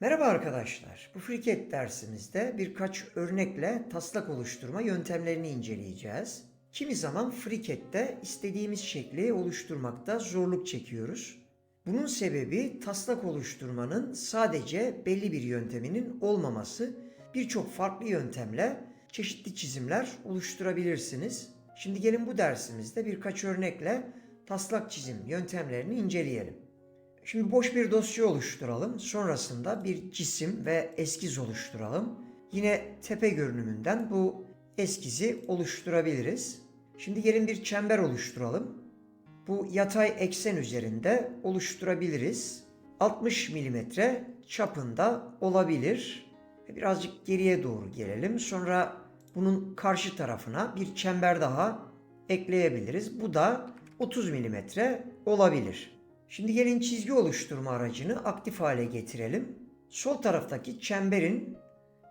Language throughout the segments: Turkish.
Merhaba arkadaşlar. Bu friket dersimizde birkaç örnekle taslak oluşturma yöntemlerini inceleyeceğiz. Kimi zaman frikette istediğimiz şekli oluşturmakta zorluk çekiyoruz. Bunun sebebi taslak oluşturmanın sadece belli bir yönteminin olmaması. Birçok farklı yöntemle çeşitli çizimler oluşturabilirsiniz. Şimdi gelin bu dersimizde birkaç örnekle taslak çizim yöntemlerini inceleyelim. Şimdi boş bir dosya oluşturalım. Sonrasında bir cisim ve eskiz oluşturalım. Yine tepe görünümünden bu eskizi oluşturabiliriz. Şimdi gelin bir çember oluşturalım. Bu yatay eksen üzerinde oluşturabiliriz. 60 milimetre çapında olabilir. Birazcık geriye doğru gelelim. Sonra bunun karşı tarafına bir çember daha ekleyebiliriz. Bu da 30 milimetre olabilir. Şimdi gelin çizgi oluşturma aracını aktif hale getirelim. Sol taraftaki çemberin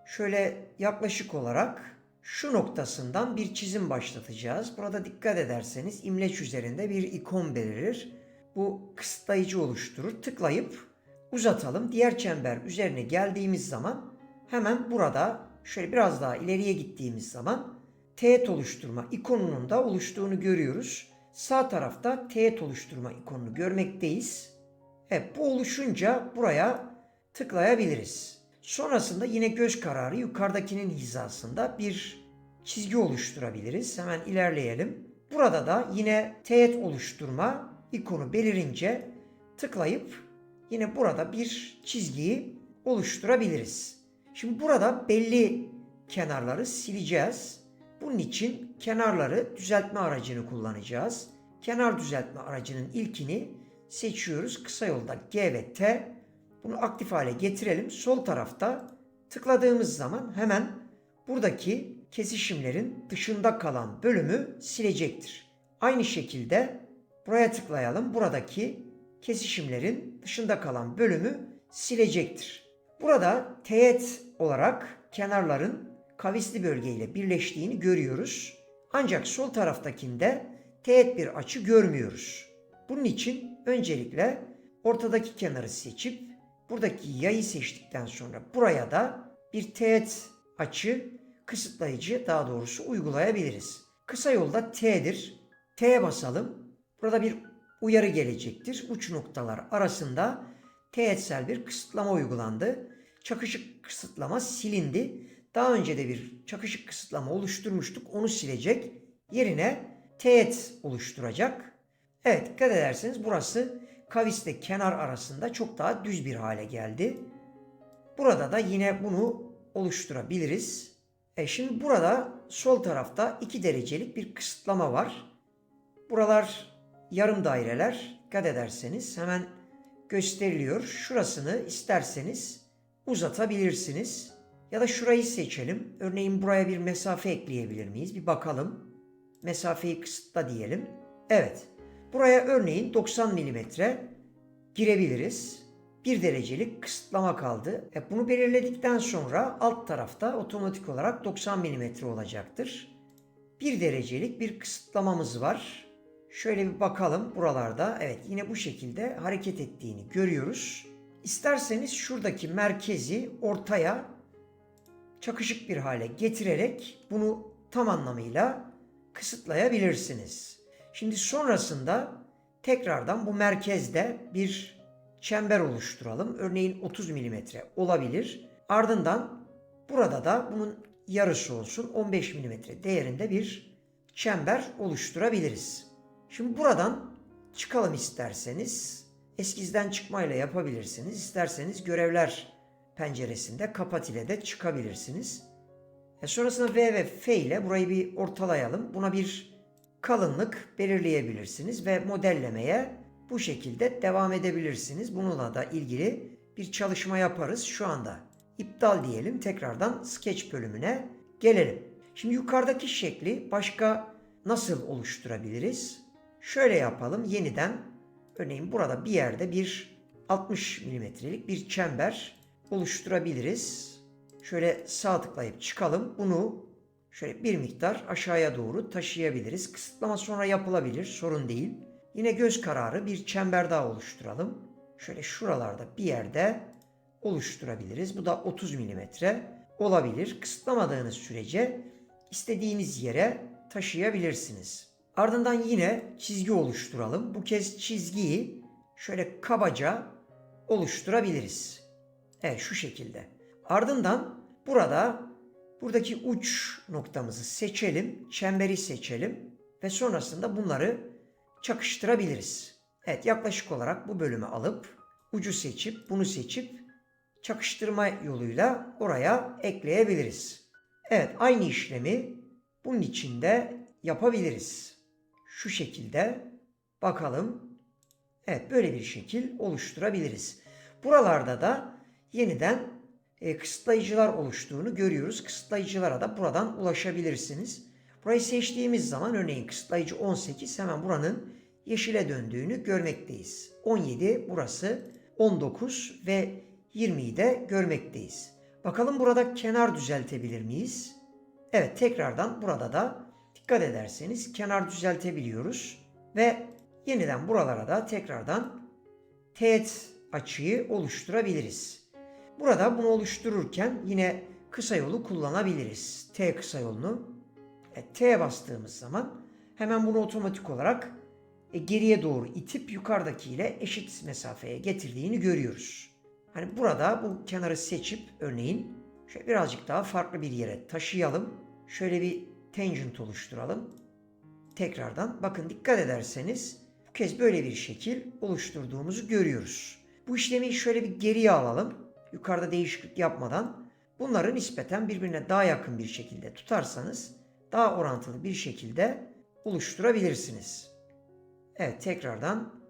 şöyle yaklaşık olarak şu noktasından bir çizim başlatacağız. Burada dikkat ederseniz imleç üzerinde bir ikon belirir. Bu kısıtlayıcı oluşturur. Tıklayıp uzatalım. Diğer çember üzerine geldiğimiz zaman hemen burada şöyle biraz daha ileriye gittiğimiz zaman teğet oluşturma ikonunun da oluştuğunu görüyoruz. Sağ tarafta teğet oluşturma ikonunu görmekteyiz. Evet bu oluşunca buraya tıklayabiliriz. Sonrasında yine göz kararı yukarıdakinin hizasında bir çizgi oluşturabiliriz. Hemen ilerleyelim. Burada da yine teğet oluşturma ikonu belirince tıklayıp yine burada bir çizgiyi oluşturabiliriz. Şimdi burada belli kenarları sileceğiz. Bunun için kenarları düzeltme aracını kullanacağız. Kenar düzeltme aracının ilkini seçiyoruz. Kısa yolda G ve T. Bunu aktif hale getirelim. Sol tarafta tıkladığımız zaman hemen buradaki kesişimlerin dışında kalan bölümü silecektir. Aynı şekilde buraya tıklayalım. Buradaki kesişimlerin dışında kalan bölümü silecektir. Burada teğet olarak kenarların kavisli bölgeyle birleştiğini görüyoruz. Ancak sol taraftakinde teğet bir açı görmüyoruz. Bunun için öncelikle ortadaki kenarı seçip buradaki yayı seçtikten sonra buraya da bir teğet açı kısıtlayıcı daha doğrusu uygulayabiliriz. Kısa yolda T'dir. T'ye basalım. Burada bir uyarı gelecektir. Uç noktalar arasında teğetsel bir kısıtlama uygulandı. Çakışık kısıtlama silindi. Daha önce de bir çakışık kısıtlama oluşturmuştuk. Onu silecek. Yerine teğet oluşturacak. Evet dikkat ederseniz burası kavisle kenar arasında çok daha düz bir hale geldi. Burada da yine bunu oluşturabiliriz. E şimdi burada sol tarafta 2 derecelik bir kısıtlama var. Buralar yarım daireler. Dikkat ederseniz hemen gösteriliyor. Şurasını isterseniz uzatabilirsiniz. Ya da şurayı seçelim. Örneğin buraya bir mesafe ekleyebilir miyiz? Bir bakalım. Mesafeyi kısıtla diyelim. Evet. Buraya örneğin 90 milimetre girebiliriz. 1 derecelik kısıtlama kaldı. E bunu belirledikten sonra alt tarafta otomatik olarak 90 milimetre olacaktır. 1 derecelik bir kısıtlamamız var. Şöyle bir bakalım buralarda. Evet yine bu şekilde hareket ettiğini görüyoruz. İsterseniz şuradaki merkezi ortaya çakışık bir hale getirerek bunu tam anlamıyla kısıtlayabilirsiniz. Şimdi sonrasında tekrardan bu merkezde bir çember oluşturalım. Örneğin 30 mm olabilir. Ardından burada da bunun yarısı olsun 15 mm değerinde bir çember oluşturabiliriz. Şimdi buradan çıkalım isterseniz. Eskizden çıkmayla yapabilirsiniz. İsterseniz görevler penceresinde kapat ile de çıkabilirsiniz. E sonrasında V ve F ile burayı bir ortalayalım. Buna bir kalınlık belirleyebilirsiniz ve modellemeye bu şekilde devam edebilirsiniz. Bununla da ilgili bir çalışma yaparız şu anda. İptal diyelim. Tekrardan sketch bölümüne gelelim. Şimdi yukarıdaki şekli başka nasıl oluşturabiliriz? Şöyle yapalım. Yeniden örneğin burada bir yerde bir 60 milimetrelik bir çember oluşturabiliriz. Şöyle sağ tıklayıp çıkalım. Bunu şöyle bir miktar aşağıya doğru taşıyabiliriz. Kısıtlama sonra yapılabilir. Sorun değil. Yine göz kararı bir çember daha oluşturalım. Şöyle şuralarda bir yerde oluşturabiliriz. Bu da 30 milimetre olabilir. Kısıtlamadığınız sürece istediğiniz yere taşıyabilirsiniz. Ardından yine çizgi oluşturalım. Bu kez çizgiyi şöyle kabaca oluşturabiliriz. Evet şu şekilde. Ardından burada buradaki uç noktamızı seçelim, çemberi seçelim ve sonrasında bunları çakıştırabiliriz. Evet yaklaşık olarak bu bölümü alıp ucu seçip bunu seçip çakıştırma yoluyla oraya ekleyebiliriz. Evet aynı işlemi bunun içinde yapabiliriz. Şu şekilde bakalım. Evet böyle bir şekil oluşturabiliriz. Buralarda da yeniden e, kısıtlayıcılar oluştuğunu görüyoruz. Kısıtlayıcılara da buradan ulaşabilirsiniz. Burayı seçtiğimiz zaman örneğin kısıtlayıcı 18 hemen buranın yeşile döndüğünü görmekteyiz. 17 burası 19 ve 20'yi de görmekteyiz. Bakalım burada kenar düzeltebilir miyiz? Evet tekrardan burada da dikkat ederseniz kenar düzeltebiliyoruz. Ve yeniden buralara da tekrardan teğet açıyı oluşturabiliriz. Burada bunu oluştururken yine kısa yolu kullanabiliriz. T kısa yolunu. E, T'ye bastığımız zaman hemen bunu otomatik olarak e, geriye doğru itip yukarıdakiyle eşit mesafeye getirdiğini görüyoruz. Hani burada bu kenarı seçip örneğin şöyle birazcık daha farklı bir yere taşıyalım. Şöyle bir tangent oluşturalım. Tekrardan bakın dikkat ederseniz bu kez böyle bir şekil oluşturduğumuzu görüyoruz. Bu işlemi şöyle bir geriye alalım. Yukarıda değişiklik yapmadan bunları nispeten birbirine daha yakın bir şekilde tutarsanız daha orantılı bir şekilde oluşturabilirsiniz. Evet tekrardan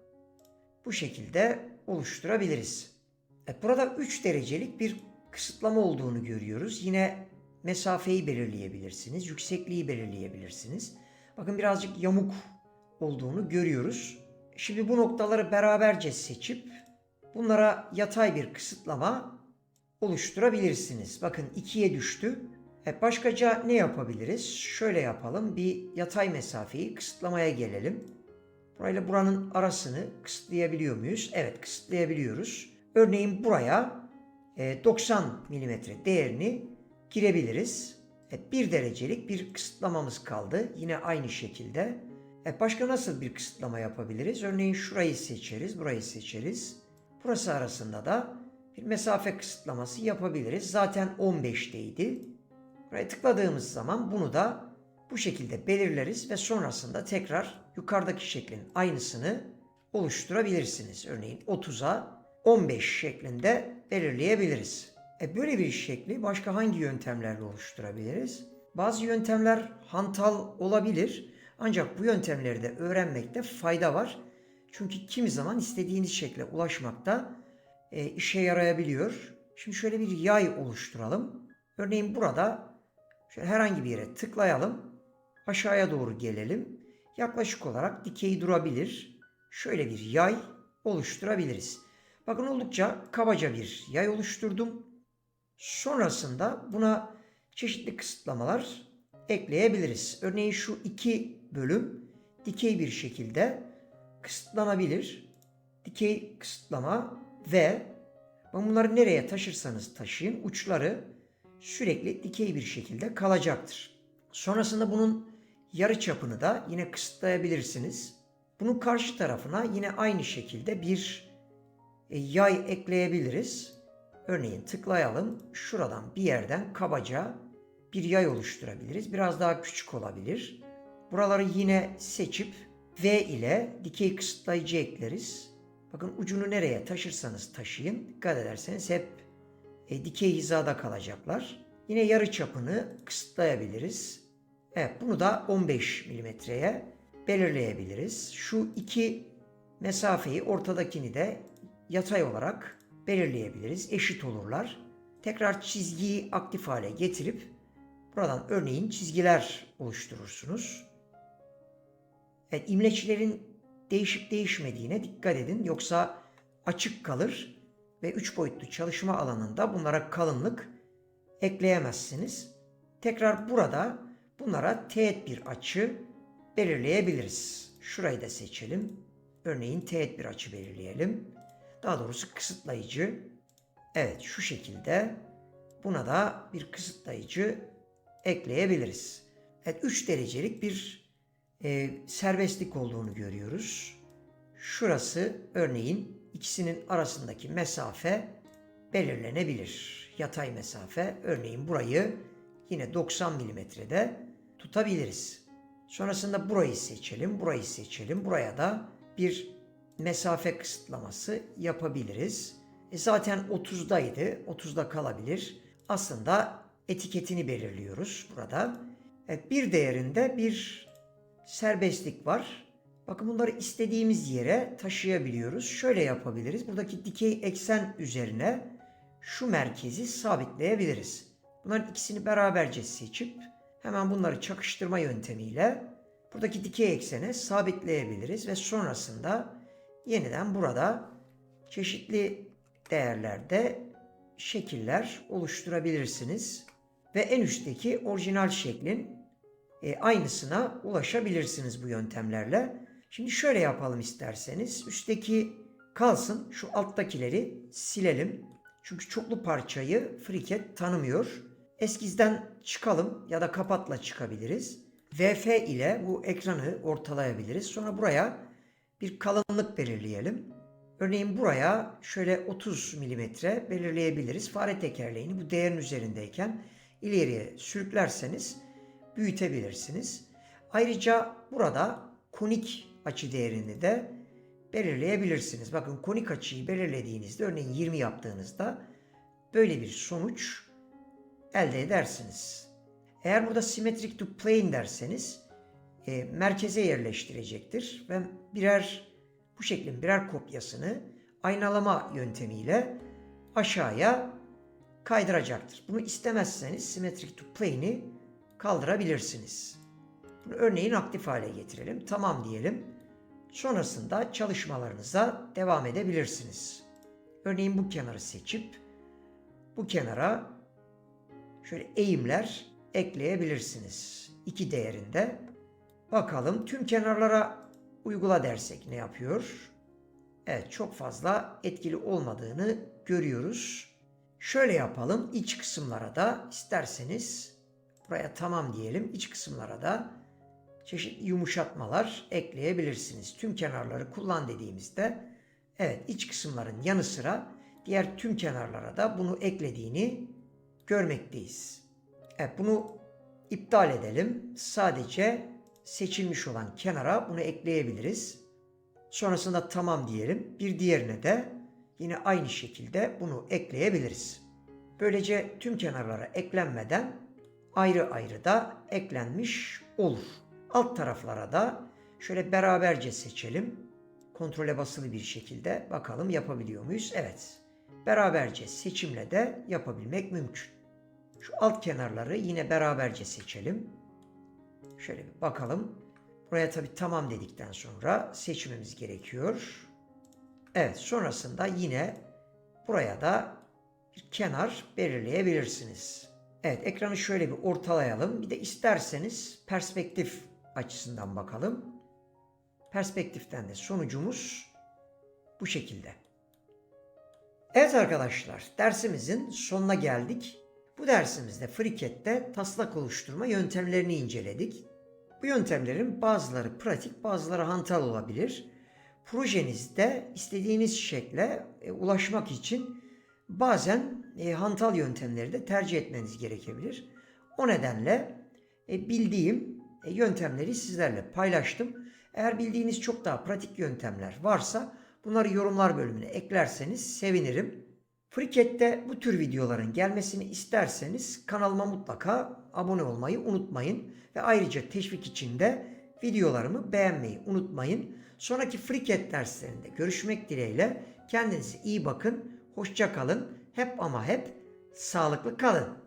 bu şekilde oluşturabiliriz. Evet, burada 3 derecelik bir kısıtlama olduğunu görüyoruz. Yine mesafeyi belirleyebilirsiniz, yüksekliği belirleyebilirsiniz. Bakın birazcık yamuk olduğunu görüyoruz. Şimdi bu noktaları beraberce seçip bunlara yatay bir kısıtlama oluşturabilirsiniz. Bakın ikiye düştü. Evet, başkaca ne yapabiliriz? Şöyle yapalım. Bir yatay mesafeyi kısıtlamaya gelelim. Burayla buranın arasını kısıtlayabiliyor muyuz? Evet kısıtlayabiliyoruz. Örneğin buraya e, 90 mm değerini girebiliriz. Evet, bir derecelik bir kısıtlamamız kaldı. Yine aynı şekilde. Evet, başka nasıl bir kısıtlama yapabiliriz? Örneğin şurayı seçeriz, burayı seçeriz. Burası arasında da bir mesafe kısıtlaması yapabiliriz. Zaten 15'teydi. Buraya tıkladığımız zaman bunu da bu şekilde belirleriz ve sonrasında tekrar yukarıdaki şeklin aynısını oluşturabilirsiniz. Örneğin 30'a 15 şeklinde belirleyebiliriz. E böyle bir şekli başka hangi yöntemlerle oluşturabiliriz? Bazı yöntemler hantal olabilir ancak bu yöntemleri de öğrenmekte fayda var. Çünkü kimi zaman istediğiniz şekle ulaşmakta e, işe yarayabiliyor. Şimdi şöyle bir yay oluşturalım. Örneğin burada şöyle herhangi bir yere tıklayalım. Aşağıya doğru gelelim. Yaklaşık olarak dikey durabilir. Şöyle bir yay oluşturabiliriz. Bakın oldukça kabaca bir yay oluşturdum. Sonrasında buna çeşitli kısıtlamalar ekleyebiliriz. Örneğin şu iki bölüm dikey bir şekilde kısıtlanabilir. Dikey kısıtlama ve bunları nereye taşırsanız taşıyın uçları sürekli dikey bir şekilde kalacaktır. Sonrasında bunun yarı çapını da yine kısıtlayabilirsiniz. Bunun karşı tarafına yine aynı şekilde bir e, yay ekleyebiliriz. Örneğin tıklayalım. Şuradan bir yerden kabaca bir yay oluşturabiliriz. Biraz daha küçük olabilir. Buraları yine seçip V ile dikey kısıtlayıcı ekleriz. Bakın ucunu nereye taşırsanız taşıyın. Dikkat ederseniz hep e, dikey hizada kalacaklar. Yine yarı çapını kısıtlayabiliriz. Evet bunu da 15 milimetreye belirleyebiliriz. Şu iki mesafeyi ortadakini de yatay olarak belirleyebiliriz. Eşit olurlar. Tekrar çizgiyi aktif hale getirip buradan örneğin çizgiler oluşturursunuz. Evet imleçlerin değişip değişmediğine dikkat edin. Yoksa açık kalır ve 3 boyutlu çalışma alanında bunlara kalınlık ekleyemezsiniz. Tekrar burada bunlara teğet bir açı belirleyebiliriz. Şurayı da seçelim. Örneğin teğet bir açı belirleyelim. Daha doğrusu kısıtlayıcı. Evet şu şekilde buna da bir kısıtlayıcı ekleyebiliriz. Evet 3 derecelik bir e, serbestlik olduğunu görüyoruz. Şurası örneğin ikisinin arasındaki mesafe belirlenebilir. Yatay mesafe örneğin burayı yine 90 milimetrede tutabiliriz. Sonrasında burayı seçelim, burayı seçelim. Buraya da bir mesafe kısıtlaması yapabiliriz. E zaten 30'daydı, 30'da kalabilir. Aslında etiketini belirliyoruz burada. Evet, bir değerinde bir serbestlik var. Bakın bunları istediğimiz yere taşıyabiliyoruz. Şöyle yapabiliriz. Buradaki dikey eksen üzerine şu merkezi sabitleyebiliriz. Bunların ikisini beraberce seçip hemen bunları çakıştırma yöntemiyle buradaki dikey eksene sabitleyebiliriz ve sonrasında yeniden burada çeşitli değerlerde şekiller oluşturabilirsiniz ve en üstteki orijinal şeklin e, aynısına ulaşabilirsiniz bu yöntemlerle. Şimdi şöyle yapalım isterseniz. Üstteki kalsın. Şu alttakileri silelim. Çünkü çoklu parçayı FreeCAD tanımıyor. Eskizden çıkalım ya da kapatla çıkabiliriz. VF ile bu ekranı ortalayabiliriz. Sonra buraya bir kalınlık belirleyelim. Örneğin buraya şöyle 30 milimetre belirleyebiliriz. Fare tekerleğini bu değerin üzerindeyken ileriye sürüklerseniz büyütebilirsiniz. Ayrıca burada konik açı değerini de belirleyebilirsiniz. Bakın konik açıyı belirlediğinizde örneğin 20 yaptığınızda böyle bir sonuç elde edersiniz. Eğer burada symmetric to plane derseniz e, merkeze yerleştirecektir ve birer bu şeklin birer kopyasını aynalama yöntemiyle aşağıya kaydıracaktır. Bunu istemezseniz symmetric to plane'i kaldırabilirsiniz. Bunu örneğin aktif hale getirelim. Tamam diyelim. Sonrasında çalışmalarınıza devam edebilirsiniz. Örneğin bu kenarı seçip bu kenara şöyle eğimler ekleyebilirsiniz. İki değerinde. Bakalım tüm kenarlara uygula dersek ne yapıyor? Evet çok fazla etkili olmadığını görüyoruz. Şöyle yapalım. İç kısımlara da isterseniz buraya tamam diyelim. İç kısımlara da çeşitli yumuşatmalar ekleyebilirsiniz. Tüm kenarları kullan dediğimizde evet iç kısımların yanı sıra diğer tüm kenarlara da bunu eklediğini görmekteyiz. Evet bunu iptal edelim. Sadece seçilmiş olan kenara bunu ekleyebiliriz. Sonrasında tamam diyelim. Bir diğerine de yine aynı şekilde bunu ekleyebiliriz. Böylece tüm kenarlara eklenmeden ayrı ayrı da eklenmiş olur. Alt taraflara da şöyle beraberce seçelim. Kontrole basılı bir şekilde bakalım yapabiliyor muyuz? Evet. Beraberce seçimle de yapabilmek mümkün. Şu alt kenarları yine beraberce seçelim. Şöyle bir bakalım. Buraya tabi tamam dedikten sonra seçmemiz gerekiyor. Evet sonrasında yine buraya da bir kenar belirleyebilirsiniz. Evet ekranı şöyle bir ortalayalım. Bir de isterseniz perspektif açısından bakalım. Perspektiften de sonucumuz bu şekilde. Evet arkadaşlar dersimizin sonuna geldik. Bu dersimizde FreeCAD'de taslak oluşturma yöntemlerini inceledik. Bu yöntemlerin bazıları pratik, bazıları hantal olabilir. Projenizde istediğiniz şekle e, ulaşmak için bazen e, hantal yöntemleri de tercih etmeniz gerekebilir. O nedenle e, bildiğim e, yöntemleri sizlerle paylaştım. Eğer bildiğiniz çok daha pratik yöntemler varsa bunları yorumlar bölümüne eklerseniz sevinirim. FreeCAD'de bu tür videoların gelmesini isterseniz kanalıma mutlaka abone olmayı unutmayın. Ve ayrıca teşvik için de videolarımı beğenmeyi unutmayın. Sonraki FreeCAD derslerinde görüşmek dileğiyle kendinize iyi bakın, hoşça kalın, hep ama hep sağlıklı kalın.